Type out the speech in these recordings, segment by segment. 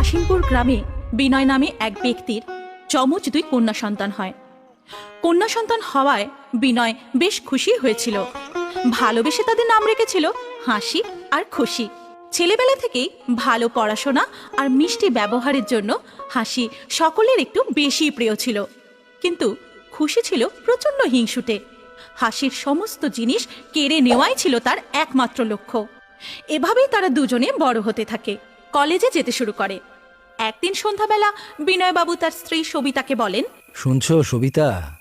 কাশিমপুর গ্রামে বিনয় নামে এক ব্যক্তির চমচ দুই কন্যা সন্তান হয়। কন্যা সন্তান হওয়ায় বিনয় বেশ খুশি হয়েছিল। ভালোবেসে তাদের নাম রেখেছিল হাসি আর খুশি। ছেলেবেলা থেকেই ভালো পড়াশোনা আর মিষ্টি ব্যবহারের জন্য হাসি সকলের একটু বেশি প্রিয় ছিল। কিন্তু খুশি ছিল প্রচণ্ড হিংসুটে। হাসির সমস্ত জিনিস কেড়ে নেওয়াই ছিল তার একমাত্র লক্ষ্য। এভাবেই তারা দুজনে বড় হতে থাকে। কলেজে যেতে শুরু করে। একদিন সন্ধ্যাবেলা বিনয়বাবু তার স্ত্রী সবিতাকে বলেন শুনছো সবিতা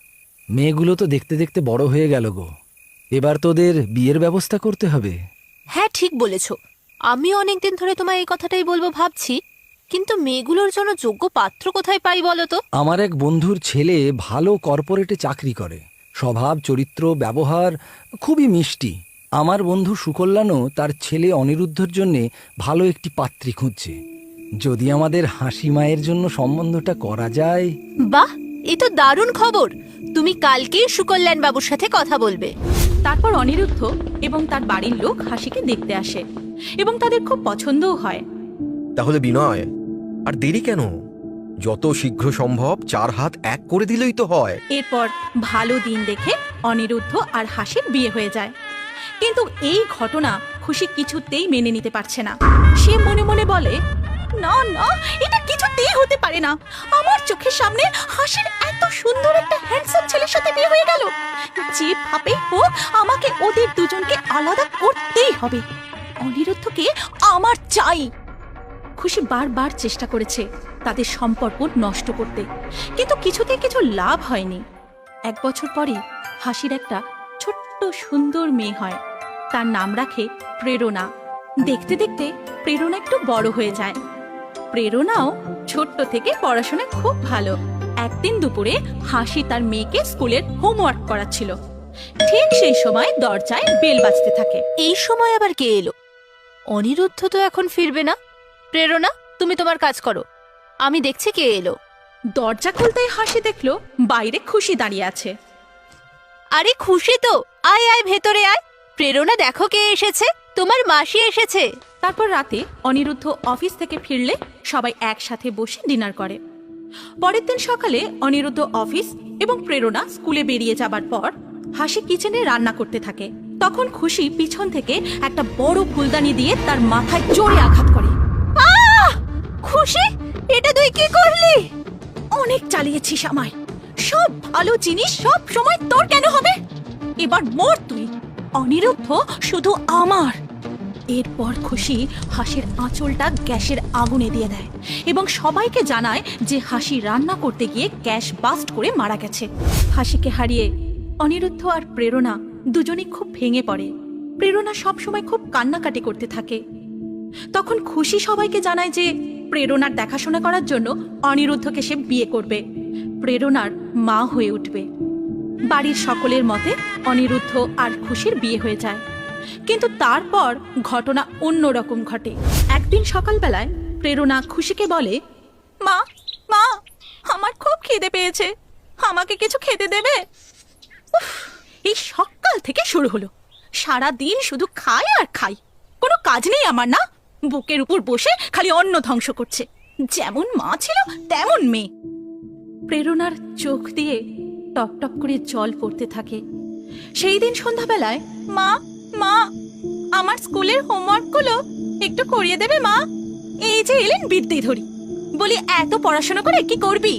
মেয়েগুলো তো দেখতে দেখতে বড় হয়ে গেল গো। এবার তোদের বিয়ের ব্যবস্থা করতে হবে। হ্যাঁ ঠিক বলেছ। আমি অনেকদিন ধরে তোমায় এই কথাটাই বলব ভাবছি কিন্তু মেয়েগুলোর জন্য যোগ্য পাত্র কোথায় পাই বলো তো? আমার এক বন্ধুর ছেলে ভালো কর্পোরেটে চাকরি করে। স্বভাব চরিত্র ব্যবহার খুবই মিষ্টি। আমার বন্ধু সুকল্যাণও তার ছেলে অনিরুদ্ধর জন্যে ভালো একটি পাত্রী খুঁজছে। যদি আমাদের হাসি মায়ের জন্য সম্বন্ধটা করা যায়। বাহ এ তো দারুণ খবর। তুমি কালকেই সুকল্যাণ বাবুর সাথে কথা বলবে। তারপর অনিরুদ্ধ এবং তার বাড়ির লোক হাসিকে দেখতে আসে এবং তাদের খুব পছন্দও হয়। তাহলে বিনয় আর দেরি কেন? যত শীঘ্র সম্ভব চার হাত এক করে দিলেই তো হয়। এরপর ভালো দিন দেখে অনিরুদ্ধ আর হাসির বিয়ে হয়ে যায়। কিন্তু এই ঘটনা খুশি কিছুতেই মেনে নিতে পারছে না। সে মনে মনে বলে না না, এটা কিছুতেই হতে পারে না। আমার চোখের সামনে হাসির এত সুন্দর একটা হ্যান্ডসাম ছেলের সাথে বিয়ে হয়ে গেল। যেভাবেই হোক আমাকে ওদের দুজনকে আলাদা করতেই হবে। অনিরুদ্ধকে আমার চাই। খুশি বারবার চেষ্টা করেছে তাদের সম্পর্ক নষ্ট করতে। কিন্তু কিছুতে কিছু লাভ হয়নি। এক বছর পরে হাসির একটা ছোট্ট সুন্দর মেয়ে হয়। তার নাম রাখে প্রেরণা। দেখতে দেখতে প্রেরণা একটু বড় হয়ে যায়। প্রেরণাও ছোট্ট থেকে পড়াশোনায় খুব ভালো। একদিন দুপুরে হাসি তার মেয়েকে স্কুলের হোমওয়ার্ক করাচ্ছিল। ঠিক সেই সময় দরজায় বেল বাজতে থাকে। এই সময় আবার কে এলো? অনিরুদ্ধ তো এখন ফিরবে না। প্রেরণা তুমি তোমার কাজ করো। আমি দেখছি কে এলো। দরজা খুলতেই হাসি দেখল বাইরে খুশি দাঁড়িয়ে আছে। আরে খুশি তো! আয় আয় ভেতরে আয়। প্রেরণা দেখো কে এসেছে। তোমার মাসি এসেছে। তারপর রাতে অনিরুদ্ধ অফিস থেকে ফিরলে সবাই একসাথে বসে ডিনার করে। পরের দিন সকালে অনিরুদ্ধ অফিস এবং প্রেরণা স্কুলে বেরিয়ে যাবার পর হাসি কিচেনে রান্না করতে থাকে। তখন খুশি পিছন থেকে একটা বড় ফুলদানি দিয়ে তার মাথায় জোরে আঘাত করে! খুশি, এটা তুই কি করলি? অনেক চালিয়েছিস আমায়। সব ভালো জিনিস সব সময় তোর কেন হবে? এবার মর তুই। অনিরুদ্ধ শুধু আমার। এরপর খুশি হাসির আঁচলটা গ্যাসের আগুনে দিয়ে দেয় এবং সবাইকে জানায় যে হাসি রান্না করতে গিয়ে গ্যাস বাস্ট করে মারা গেছে। হাসিকে হারিয়ে অনিরুদ্ধ আর প্রেরণা দুজনেই খুব ভেঙে পড়ে। প্রেরণা সবসময় খুব কান্নাকাটি করতে থাকে। তখন খুশি সবাইকে জানায় যে প্রেরণার দেখাশোনা করার জন্য অনিরুদ্ধকে সে বিয়ে করবে। প্রেরণার মা হয়ে উঠবে। বাড়ির সকলের মতে অনিরুদ্ধ আর খুশির বিয়ে হয়ে যায়। কিন্তু তারপর ঘটনা অন্যরকম ঘটে। একদিন সকালবেলায় প্রেরণা খুশিকে বলে, মা মা, আমার খুব খিদে পেয়েছে। আমাকে কিছু খেতে দেবে? এই সকাল থেকে শুরু হলো। সারা দিন শুধু খাই আর খাই। কোনো কাজ নেই আমার না। বুকের উপর বসে খালি অন্ন ধ্বংস করছে। যেমন মা ছিল, তেমন মেয়ে। প্রেরণার চোখ দিয়ে টপ টপ করে জল পড়তে থাকে। সেই দিন সন্ধ্যাবেলায় মা মা, আমার স্কুলের হোমওয়ার্কগুলো একটু করিয়ে দেবে মা? এই যে এলেন বিদ্যে ধরি বলি এত পড়াশোনা করে কি করবি?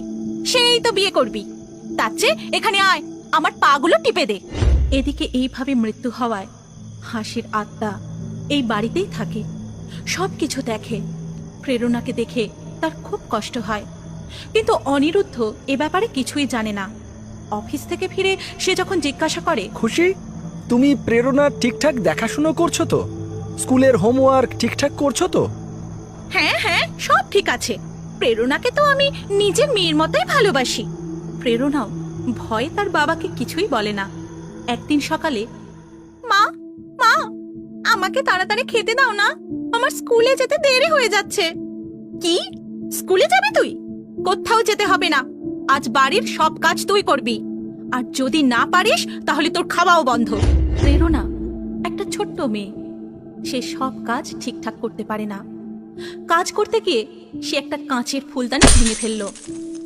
সেই তো বিয়ে করবি। তার চেয়ে এখানে আয়, আমার পাগুলো টিপে দে। এদিকে এইভাবে মৃত্যু হওয়ায় হাসির আত্মা এই বাড়িতেই থাকে। সব কিছু দেখে, প্রেরণাকে দেখে তার খুব কষ্ট হয়। কিন্তু অনিরুদ্ধ এ ব্যাপারে কিছুই জানে না। অফিস থেকে ফিরে সে যখন জিজ্ঞাসা করে, খুশি? তুমি প্রেরণা ঠিকঠাক দেখাশুনো করছ তো? স্কুলের হোমওয়ার্ক ঠিকঠাক করছ তো? হ্যাঁ হ্যাঁ সব ঠিক আছে। প্রেরণাকে তো আমি নিজের মেয়ের মতোই ভালোবাসি। প্রেরণাও ভয়ে তার বাবাকে কিছুই বলে না। একদিন সকালে, মা মা, আমাকে তাড়াতাড়ি খেতে দাও না, আমার স্কুলে যেতে দেরি হয়ে যাচ্ছে। কি? স্কুলে যাবি তুই? কোথাও যেতে হবে না। আজ বাড়ির সব কাজ তুই করবি। আর যদি না পারিস, তাহলে তোর খাওয়াও বন্ধ। প্রেরণা, একটা ছোট্ট মেয়ে। সে সব কাজ ঠিকঠাক করতে পারে না। কাজ করতে গিয়ে সে একটা কাঁচের ফুলদানি ভেঙে ফেলল।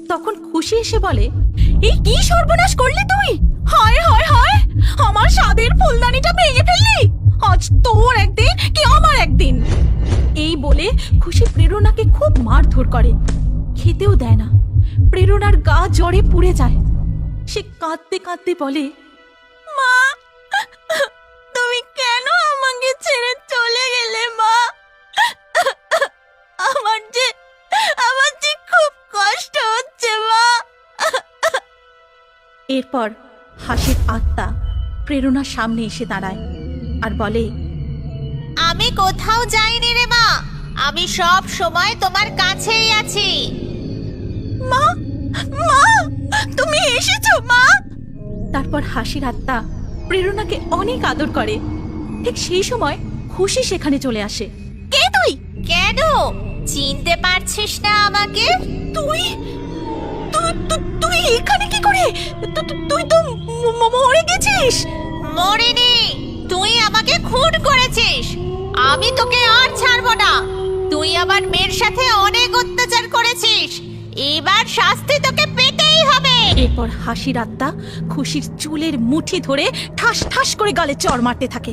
তখন খুশি এসে বলে, এই কি সর্বনাশ করলি তুই? হায় হায় হায়! আমার স্বাদের ফুলদানিটা ভেঙে ফেললি? আজ তোর একদিন কি আমার একদিন? এই বলে খুশি প্রেরণাকে খুব মারধর করে। খেতেও দেয় না। প্রেরণার গা জ্বরে পুড়ে যায়। সে কাঁদতে কাঁদতে বলে এরপর হাসির আত্মা প্রেরণার সামনে এসে দাঁড়ায় আর বলে আমি কোথাও যাইনি রে মা। আমি সব সময় তোমার কাছেই আছি। মা মা তুমি এসেছ মা। তারপর হাসির আত্মা প্রেরণাকে অনেক আদর করে। ঠিক সেই সময় খুশি সেখানে চলে আসে। কে তুই? কেন? চিনতে পারছিস না আমাকে? তুই তুই এখানে কি করে? তুই তো মরে গেছিস। মরিনি তুই আমাকে খুন করেছিস। আমি তোকে আর ছাড়বো না। তুই আমার মেয়ের সাথে অনেক অত্যাচার করেছিস। এবার শাস্তি তোকে পেতেই হবে। এরপর হাসির আত্মা খুশির চুলের মুঠি ধরে ঠাস ঠাস করে গালে চড় মারতে থাকে।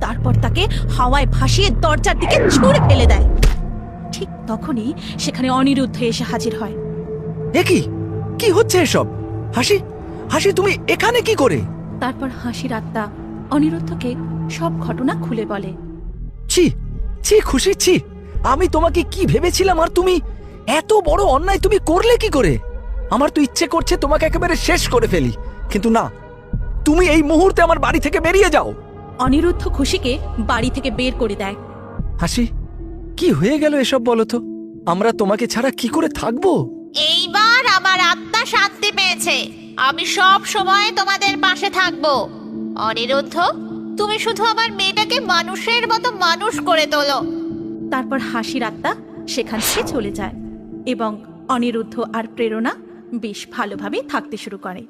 তারপর তাকে হাওয়ায় ভাসিয়ে দরজার দিকে ছুঁড়ে ফেলে দেয়। ঠিক তখনই সেখানে অনিরুদ্ধ এসে হাজির হয়। কি? কি হচ্ছে এসব? হাসি? হাসি তুমি এখানে কি করে? তারপর হাসির আত্মা অনিরুদ্ধকে সব ঘটনা খুলে বলে। ছি ছি খুশি ছি। আমি তোমাকে কি ভেবেছিলাম আর তুমি এত বড় অন্যায় তুমি করলে কি করে? আমার তো ইচ্ছে করছে তোমাকে একেবারে শেষ করে ফেলি। কিন্তু না তুমি এই মুহূর্তে আমার বাড়ি থেকে বেরিয়ে যাও। অনিরুদ্ধ খুশিকে বাড়ি থেকে বের করে দেয়। হাসি কি হয়ে গেল এসব বলো তো? আমরা তোমাকে ছাড়া কি করে থাকব? এইবার আমার আত্মা শান্তি পেয়েছে। আমি সব সময় তোমাদের পাশে থাকব। অনিরুদ্ধ, তুমি শুধু আমার মেয়েটাকে মানুষের মতো মানুষ করে তোলো। তারপর হাসির আত্মা সেখান থেকে চলে যায় এবং অনিরুদ্ধ আর প্রেরণা বেশ ভালোভাবে থাকতে শুরু করে।